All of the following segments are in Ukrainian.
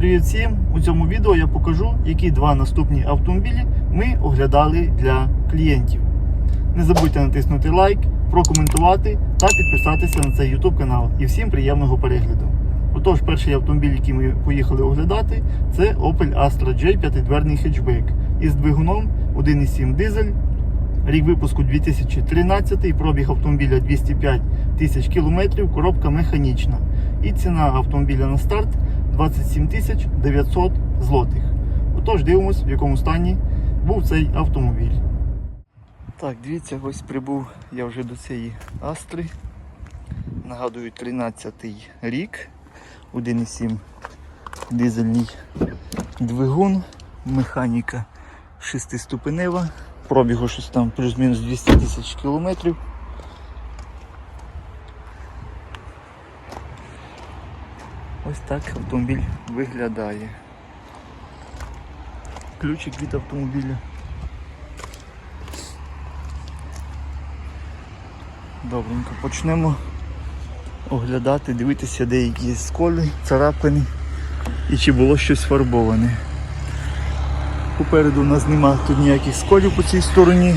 Привіт всім! У цьому відео я покажу, які два наступні автомобілі ми оглядали для клієнтів. Не забудьте натиснути лайк, прокоментувати та підписатися на цей YouTube канал. І всім приємного перегляду. Отож, перший автомобіль, який ми поїхали оглядати, це Opel Astra J 5-дверний хетчбек із двигуном 1,7 дизель. Рік випуску 2013, пробіг автомобіля 205 тисяч кілометрів, коробка механічна. І ціна автомобіля на старт 27 тисяч 900 злотих. Отож, дивимось, в якому стані був цей автомобіль. Так, дивіться, ось прибув я вже до цієї Астри. Нагадую, 13-й рік. 1,7 дизельний двигун, механіка 6-ступенева. Пробігу щось там плюс-мінус 200 тисяч кілометрів. Ось так автомобіль виглядає. Ключик від автомобіля. Добренько, почнемо оглядати, дивитися деякі сколи, царапини і чи було щось фарбоване. Попереду у нас немає тут ніяких сколів по цій стороні.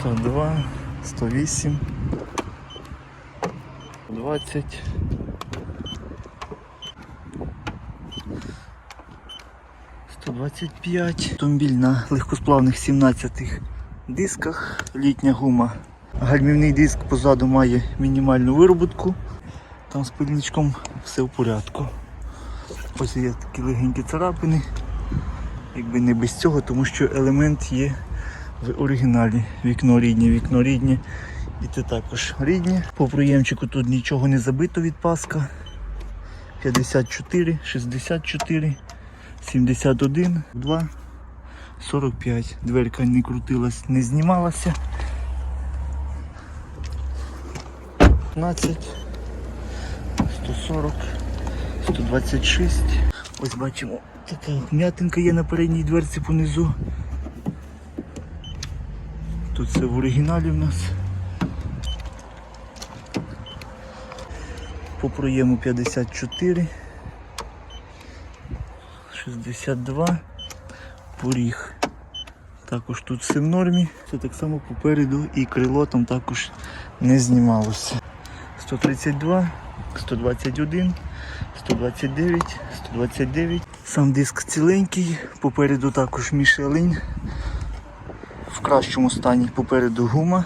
Сто два, сто вісім, двадцять. Автомобіль на легкосплавних 17 дисках, літня гума. Гальмівний диск позаду має мінімальну вироботку. Там з пильничком все в порядку. Ось є такі легенькі царапини. Якби не без цього, тому що елемент є в оригіналі. Вікно рідні, вікно рідні. І це також рідні. По проємчику тут нічого не забито від паска. 54, 64, 71, 2, 45. Дверка не крутилась, не знімалася. 15, 140, 126. Ось бачимо, така м'ятинка є на передній дверці понизу. Тут все в оригіналі в нас. По проєму 54, 62, поріг. Також тут все в нормі. Це так само попереду і крило там також не знімалося. 132, 121, 129, 129. Сам диск ціленький, попереду також мішелень. Кращому стані попереду гума.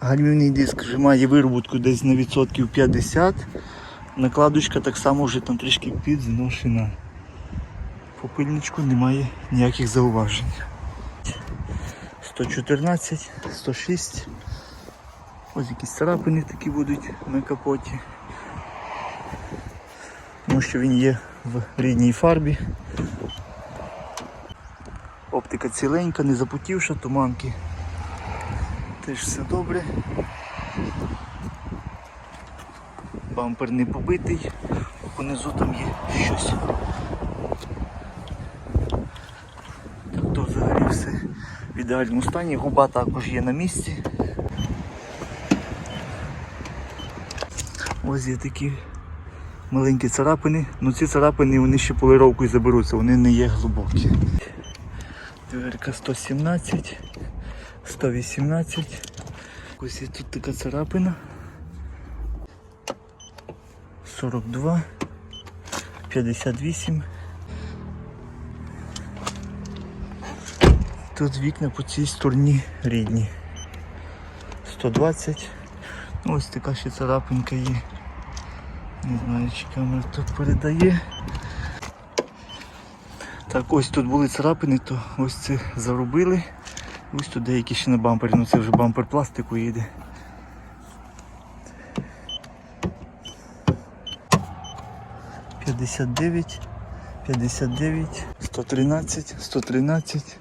Гальмівний диск вже має вироботку десь на відсотків 50. Накладочка так само вже там трішки підзношена. По пильничку немає ніяких зауважень. 114, 106. Ось якісь царапини такі будуть на капоті. Тому що він є в рідній фарбі. Оптика ціленька, не запутівша, туманки. Теж все добре. Бампер не побитий, понизу там є щось. Так то взагалі все в ідеальному стані. Губа також є на місці. Ось є такі маленькі царапини. Ну ці царапини вони ще полировкою заберуться, вони не є глибокі. Дверка 117, 118. Ось є тут така царапина. 42, 58. Тут вікна по цій стороні рідні. 120. Ну, Ось така ще царапинка є. Не знаю, чи камера тут передає. Так, ось тут були царапини, то ось це заробили. Ось тут деякі ще на бампері, ну це вже бампер пластику їде. П'ятдесят дев'ять, п'ятдесят дев'ять, сто тринадцять, сто тринадцять.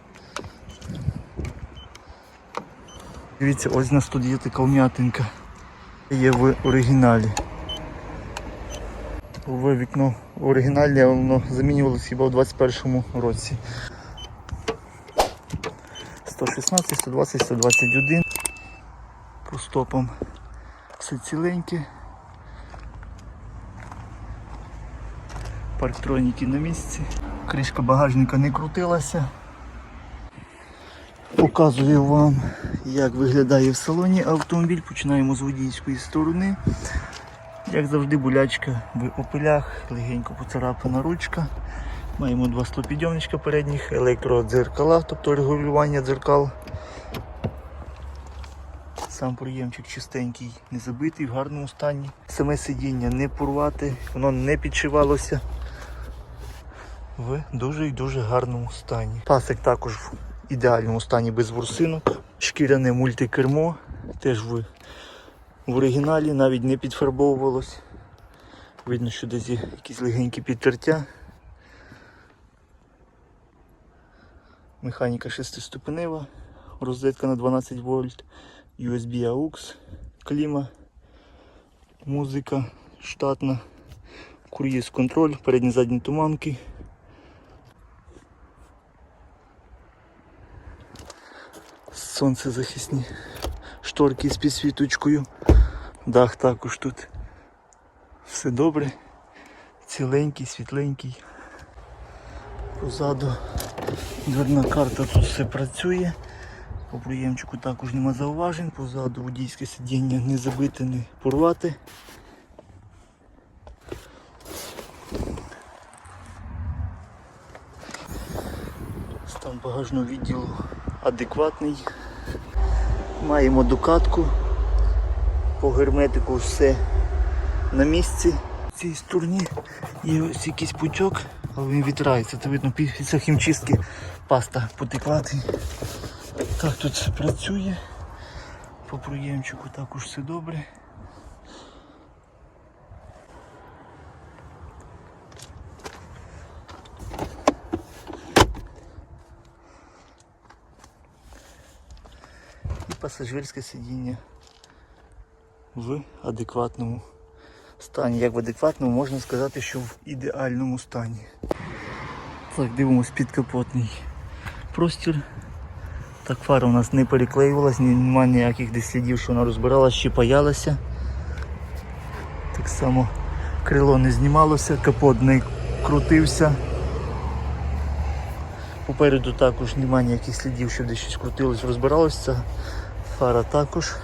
Дивіться, ось у нас тут є така вм'ятинка. Є в оригіналі. В вікно оригінальне воно замінювалося хіба у 21-му році. 116, 120, 121. По стопам все ціленьке. Парктроніки на місці. Кришка багажника не крутилася. Показую вам, як виглядає в салоні автомобіль. Починаємо з водійської сторони. Як завжди, булячка в опилях, легенько поцарапана ручка. Маємо два склопідйомничка передніх, електродзеркала, тобто регулювання дзеркал. Сам проємчик чистенький, не забитий, в гарному стані. Саме сидіння не порвати, воно не підшивалося. В дуже і дуже гарному стані. Пасик також в ідеальному стані без ворсинок. Шкіряне мультикермо теж в, в оригіналі, навіть не підфарбовувалось. Видно, що десь є якісь легенькі підтертя. Механіка шестиступенева, розетка на 12 вольт, USB AUX, кліма, музика штатна, круїз контроль, передні задні туманки. Сонцезахисні шторки з підсвіточкою. Дах також тут. Все добре. Ціленький, світленький. Позаду дверна карта тут все працює. По приємчику також нема зауважень. Позаду водійське сидіння не забити, не порвати. Стан багажного відділу адекватний. Маємо докатку. По герметику все на місці. В цій стороні є ось якийсь пучок, але він відтирається. Це видно після хімчистки паста потекла. Так, тут все працює. По проємчику також все добре. І пасажирське сидіння в адекватному стані. Як в адекватному, можна сказати, що в ідеальному стані. Так, дивимось підкапотний простір. Так, фара у нас не переклеювалась, немає ніяких десь слідів, що вона розбиралась чи паялася. Так само крило не знімалося, капот не крутився. Попереду також немає ніяких слідів, що десь щось крутилось, розбиралося. Фара також.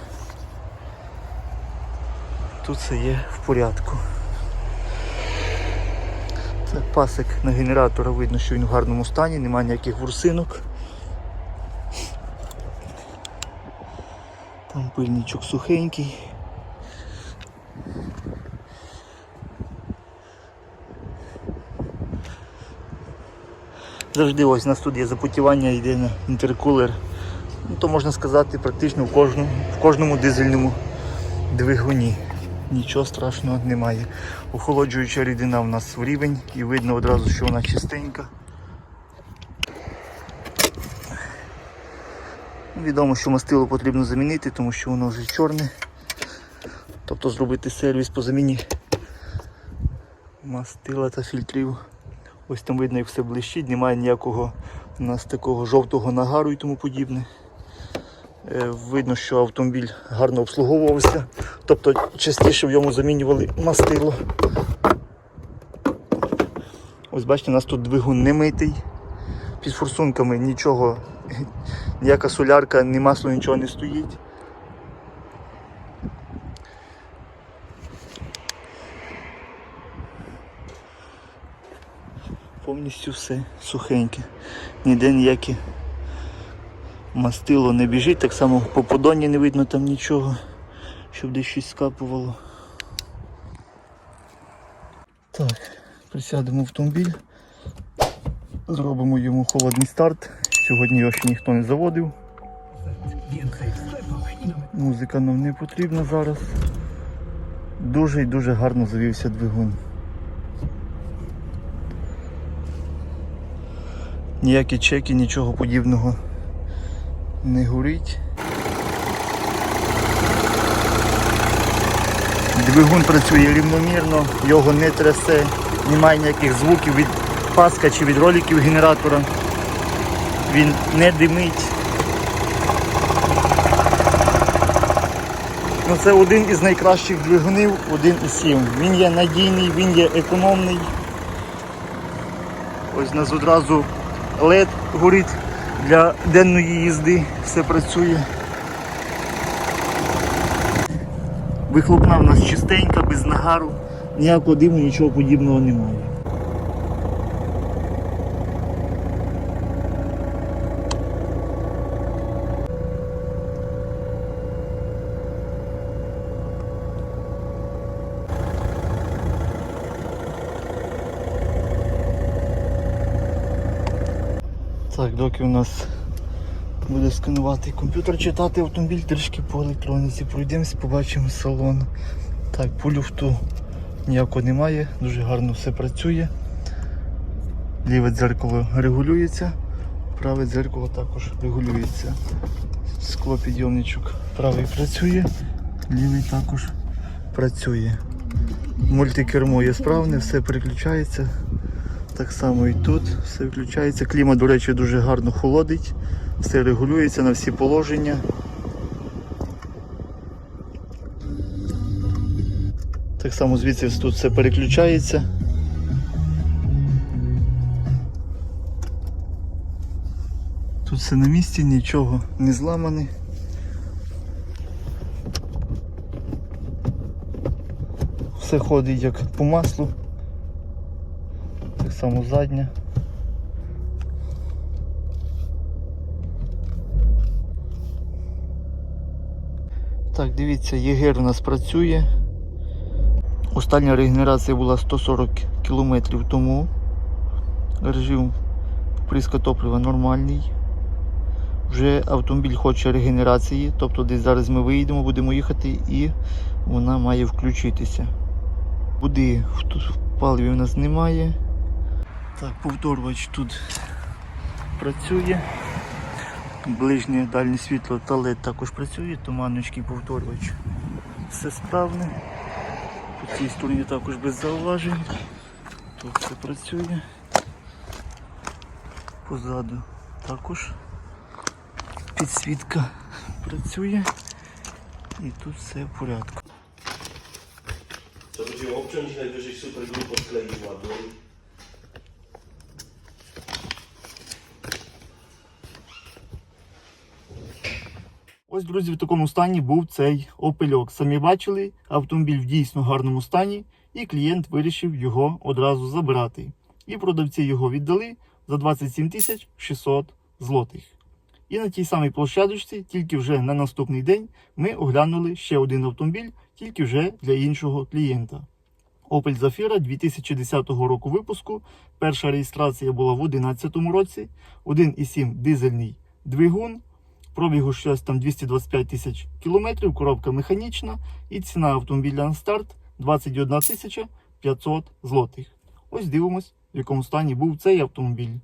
Тут все є в порядку. Так, пасик на генератора видно, що він в гарному стані, немає ніяких ворсинок. Там пильничок сухенький. Завжди ось у нас тут є запотівання, йде на інтеркулер. Ну, то можна сказати практично в кожному, в кожному дизельному двигуні. Нічого страшного немає. Охолоджуюча рідина у нас в рівень і видно одразу, що вона чистенька. Відомо, що мастило потрібно замінити, тому що воно вже чорне. Тобто зробити сервіс по заміні мастила та фільтрів. Ось там видно, як все блищить, немає ніякого у нас такого жовтого нагару і тому подібне. Е, Видно, що автомобіль гарно обслуговувався, тобто частіше в ньому замінювали мастило. Ось бачите, у нас тут двигун не митий. Під форсунками нічого, ніяка солярка, ні масло, нічого не стоїть. Повністю все сухеньке. Ніде ніяке мастило не біжить, так само по подоні не видно там нічого, щоб десь щось скапувало. Так, присядемо в автомобіль, зробимо йому холодний старт. Сьогодні його ще ніхто не заводив. Музика нам не потрібна зараз. Дуже і дуже гарно завівся двигун. Ніякі чеки, нічого подібного не горить. Двигун працює рівномірно, його не трясе, немає ніяких звуків від паска чи від роликів генератора. Він не димить. Ну, це один із найкращих двигунів 1,7. Він є надійний, він є економний. Ось у нас одразу LED горить для денної їзди, все працює. Вихлопна в нас чистенька, без нагару, ніякого диму, нічого подібного немає. Так, доки у нас буде сканувати комп'ютер, читати автомобіль, трішки по електроніці. Пройдемось, побачимо салон. Так, по люфту ніякого немає, дуже гарно все працює. Ліве дзеркало регулюється, праве дзеркало також регулюється. Склопідйомничок правий працює, лівий також працює. Мультикермо є справне, все переключається. Так само і тут все включається. Клімат, до речі, дуже гарно холодить, все регулюється на всі положення. Так само звідси тут все переключається. Тут все на місці, нічого не зламане. Все ходить як по маслу. Так само задня. Так, дивіться, єгер у нас працює. Остання регенерація була 140 км тому. Режим впрыска топлива нормальний. Вже автомобіль хоче регенерації, тобто десь зараз ми виїдемо, будемо їхати і вона має включитися. В в паливі у нас немає. Так, повторювач тут працює. Ближнє дальнє світло та LED також працює, туманочки повторювач. Все справне. По цій стороні також без зауважень. Тут все працює. Позаду також підсвітка працює і тут все в porядku. To będziemy obciąć, najwyżej supergrupa sklei ładną. Ось, друзі, в такому стані був цей опельок. Самі бачили, автомобіль в дійсно гарному стані, і клієнт вирішив його одразу забрати. І продавці його віддали за 27 тисяч 600 злотих. І на тій самій площадочці, тільки вже на наступний день, ми оглянули ще один автомобіль, тільки вже для іншого клієнта. Opel Zafira 2010 року випуску. Перша реєстрація була в 2011 році. 1,7 дизельний двигун. Пробігу щось там 225 тисяч кілометрів, коробка механічна і ціна автомобіля на старт 21 тисяча 500 злотих. Ось дивимось, в якому стані був цей автомобіль.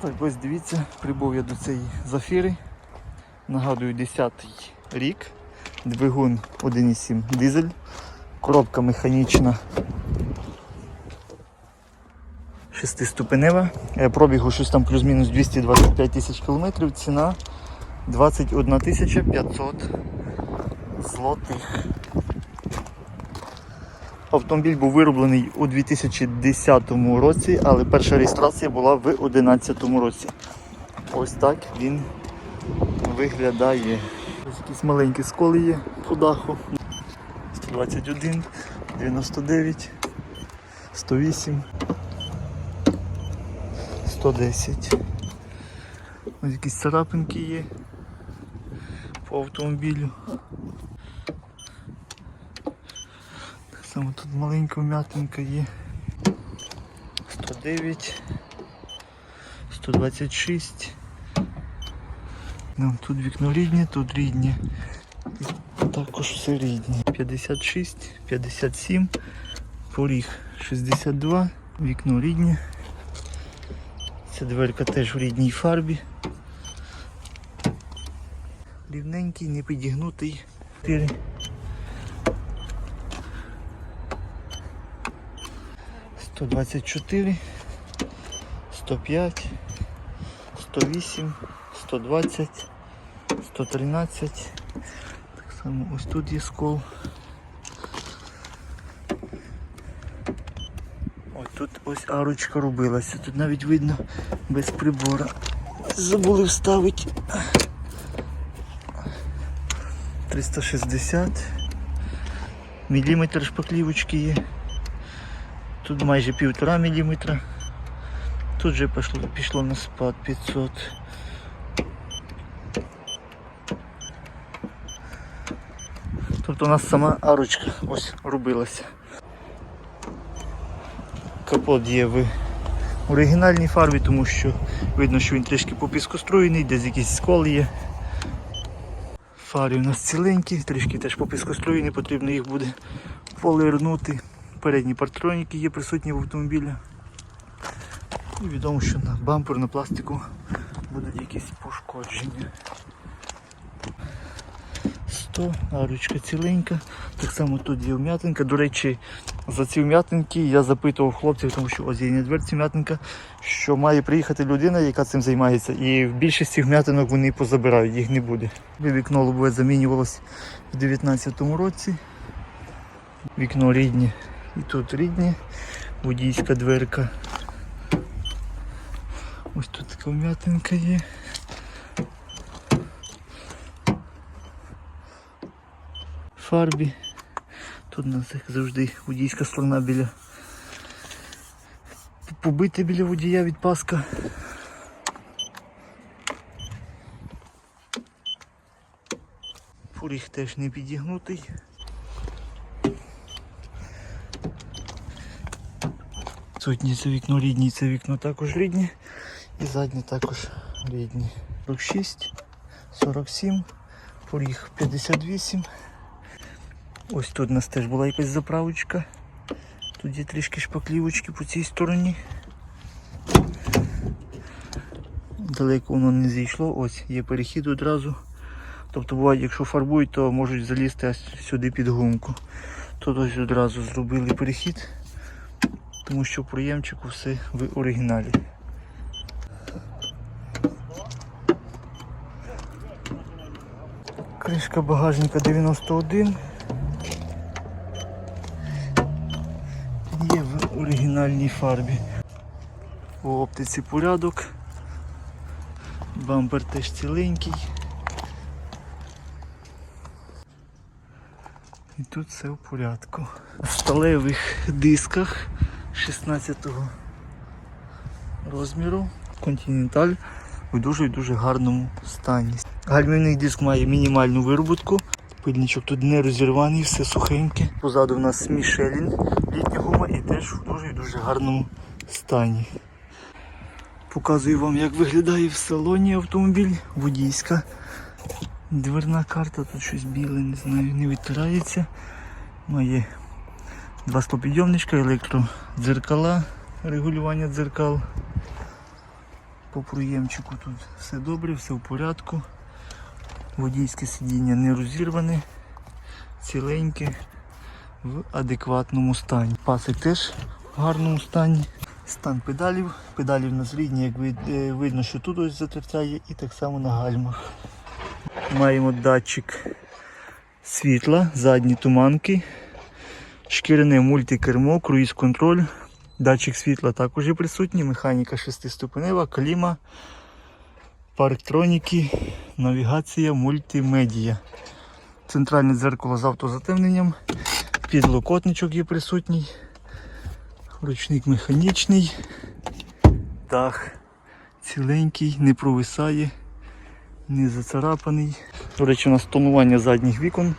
Так, ось дивіться, прибув я до цієї зафіри. Нагадую, 10-й рік. Двигун 1,7 дизель. Коробка механічна. Шестиступенева. Е, Пробігу щось там плюс-мінус 225 тисяч кілометрів. Ціна 21 тисяча 500 злотих. Автомобіль був вироблений у 2010 році, але перша реєстрація була в 2011 році. Ось так він виглядає. Ось якісь маленькі сколи є по даху. 121, 99, 108, 110. Ось якісь царапинки є по автомобілю. Так само тут маленька вмятинка є. 109, 126. Ну, тут вікно рідне, тут рідне. І також все рідне. 56, 57, поріг 62, вікно рідне. Ця дверка теж в рідній фарбі. Рівненький, не підігнутий. 4. Сто двадцять чотири, сто п'ять, сто вісім, сто двадцять, сто тринадцять. Так Саме ось тут є скол. Тут ось арочка робилася. Тут навіть видно без прибора. Забули вставити. 360 міліметр шпаклівочки є. Тут майже півтора міліметра. Тут же пішло, пішло на спад 500. Тобто у нас сама арочка ось робилася. Капот є в оригінальній фарбі, тому що видно, що він трішки попіскоструєний, десь якісь сколи є. Фари у нас ціленькі, трішки теж попіскоструєні, потрібно їх буде полирнути. Передні партроніки є присутні в автомобілі. І відомо, що на бампер, на пластику будуть якісь пошкодження. 100, арочка ціленька. Так само тут є вм'ятинка. До речі, за ці вм'ятинки я запитував хлопців, тому що ось є дверці вм'ятинка, що має приїхати людина, яка цим займається. І в більшості вм'ятинок вони позабирають, їх не буде. Вікно лобове замінювалось в 2019 році. Вікно рідні. І тут рідні, водійська дверка. Ось тут така вм'ятинка є. Фарбі. Тут у нас завжди водійська сторона біля. Побита біля водія від паска. Поріг теж не підігнутий. Сотні це вікно рідні, це вікно також рідні. І задні також рідні. 46, 47, поріг 58. Ось тут у нас теж була якась заправочка. Тут є трішки шпаклівочки по цій стороні. Далеко воно не зійшло, ось є перехід одразу. Тобто буває, якщо фарбують, то можуть залізти сюди під гумку. Тут ось одразу зробили перехід, тому що в все в оригіналі. Кришка багажника 91. Є в оригінальній фарбі. У оптиці порядок. Бампер теж ціленький. І тут все в порядку. В сталевих дисках 16-го розміру. Континенталь в дуже дуже гарному стані. Гальмівний диск має мінімальну вироботку. Пильничок тут не розірваний, все сухеньке. Позаду в нас Мішелін, літня гума і теж в дуже дуже гарному стані. Показую вам, як виглядає в салоні автомобіль. Водійська дверна карта, тут щось біле, не знаю, не відтирається. Має два стопідйомничка, електродзеркала, регулювання дзеркал. По проємчику тут все добре, все в порядку. Водійське сидіння не розірване, ціленьке, в адекватному стані. Пасик теж в гарному стані. Стан педалів. Педалі в нас рідні, як е, видно, що тут ось затертя і так само на гальмах. Маємо датчик світла, задні туманки, шкіряне мультикермо, круїз-контроль. Датчик світла також є присутній, механіка шестиступенева, кліма, парктроніки, навігація, мультимедія. Центральне дзеркало з автозатемненням, підлокотничок є присутній, ручник механічний, дах ціленький, не провисає, не зацарапаний. До речі, у нас тонування задніх вікон,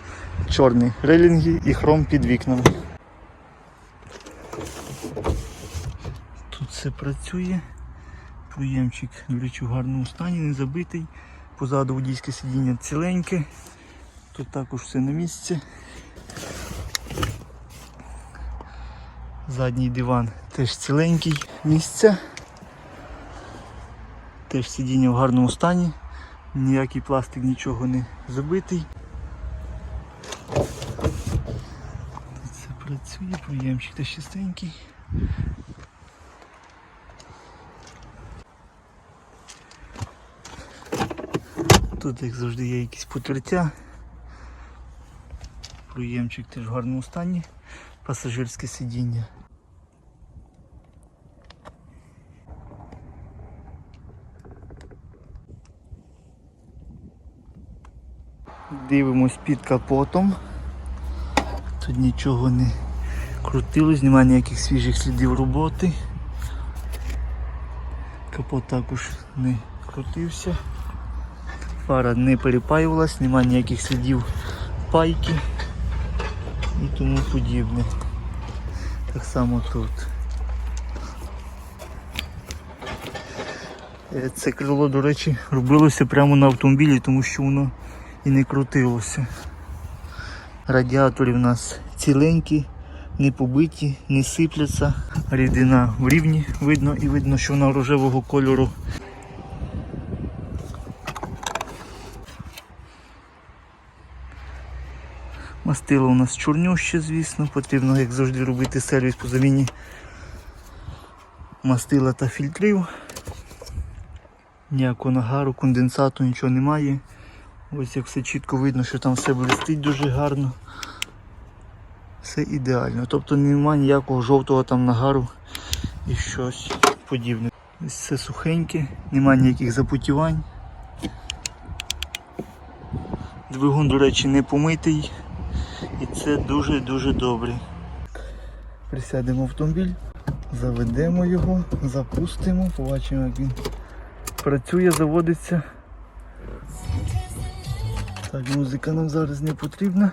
чорні релінги і хром під вікнами. Тут все працює. Проємчик, до речі, в гарному стані, не забитий. Позаду водійське сидіння ціленьке. Тут також все на місці. Задній диван теж ціленький. Місця. Теж сидіння в гарному стані. Ніякий пластик нічого не забитий. Все працює, проємчик теж чистенький. Тут, як завжди, є якісь потертя. Проємчик теж в гарному стані. Пасажирське сидіння. Дивимось під капотом. Тут нічого не крутилось, немає ніяких свіжих слідів роботи. Капот також не крутився. Фара не перепаювалась, немає ніяких слідів пайки і тому подібне. Так само тут. Е, Це крило, до речі, робилося прямо на автомобілі, тому що воно і не крутилося. Радіатори в нас ціленькі, не побиті, не сипляться. Рідина в рівні видно і видно, що вона рожевого кольору. Мастило у нас чорнюще, звісно, потрібно, як завжди, робити сервіс по заміні мастила та фільтрів. Ніякого нагару, конденсату, нічого немає. Ось як все чітко видно, що там все блистить дуже гарно. Все ідеально. Тобто немає ніякого жовтого там нагару і щось подібне. Ось все сухеньке, немає ніяких запотівань. Двигун, до речі, не помитий. І це дуже-дуже добре. Присядемо в автомобіль, заведемо його, запустимо, побачимо, як він працює, заводиться. Так, музика нам зараз не потрібна.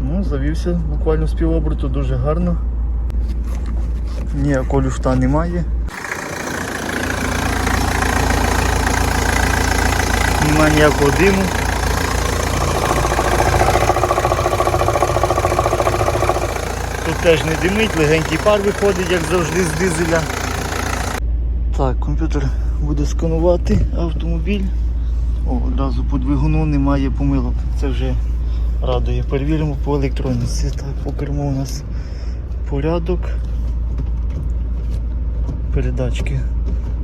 Ну, завівся буквально з півоберту, дуже гарно. Ніякого люфта немає. Немає ніякого диму. Теж не димить, легенький пар виходить, як завжди з дизеля. Так, комп'ютер буде сканувати автомобіль. О, одразу по двигуну немає помилок. Це вже радує. Перевіримо по електроніці. Так, по керму у нас порядок. Передачки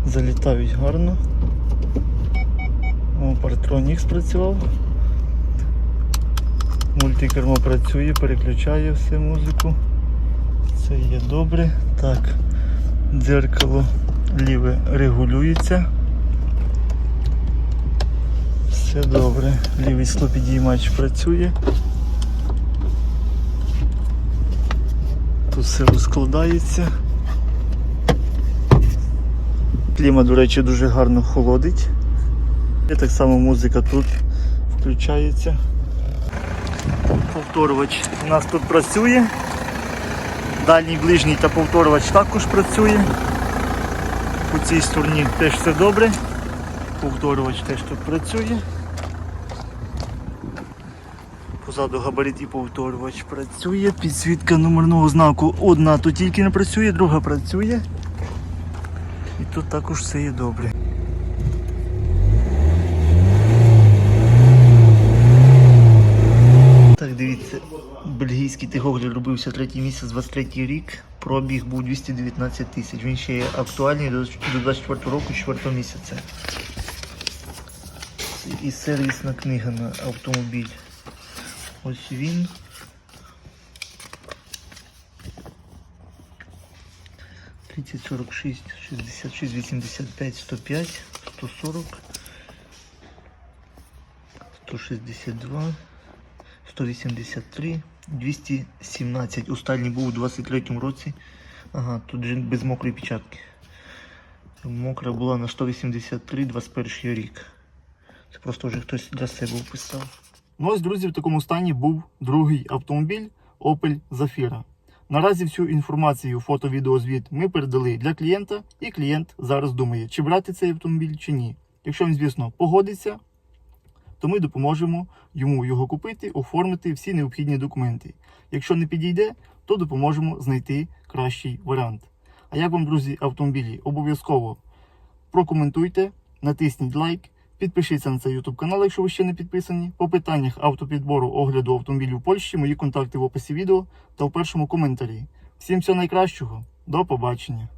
залітають гарно. О, Партронік спрацював. Мультикермо працює, переключає все музику. Це є добре. Так, дзеркало ліве регулюється. Все добре. Лівий склопідіймач працює. Тут все розкладається. Кліма, до речі, дуже гарно холодить. І так само музика тут включається. Повторювач у нас тут працює. Дальній, ближній та повторювач також працює. По цій стороні теж все добре. Повторювач теж тут працює. Позаду габарит і повторювач працює. Підсвітка номерного знаку одна тут тільки не працює, друга працює. І тут також все є добре. Так, дивіться, бельгійський тигоглі робився третій місяць, 23 рік. Пробіг був 219 тисяч. Він ще є актуальний до до 24 року, 4 місяця. І сервісна книга на автомобіль. Ось він. Тридцять сорок шість, шістдесят шість, вісімдесят п'ять, сто п'ять, сто сорок, сто шістдесят два. 183, 217. Останній був у 23-му році. Ага, тут без мокрої печатки. Мокра була на 183, 21 рік. Це просто вже хтось для себе вписав. Ну ось, друзі, в такому стані був другий автомобіль Opel Zafira. Наразі всю інформацію, фото, відео, звіт ми передали для клієнта, і клієнт зараз думає, чи брати цей автомобіль, чи ні. Якщо він, звісно, погодиться, то ми допоможемо йому його купити, оформити всі необхідні документи. Якщо не підійде, то допоможемо знайти кращий варіант. А як вам, друзі, автомобілі? Обов'язково прокоментуйте, натисніть лайк, підпишіться на цей YouTube канал, якщо ви ще не підписані. По питаннях автопідбору огляду автомобілів в Польщі, мої контакти в описі відео та в першому коментарі. Всім всього найкращого, до побачення!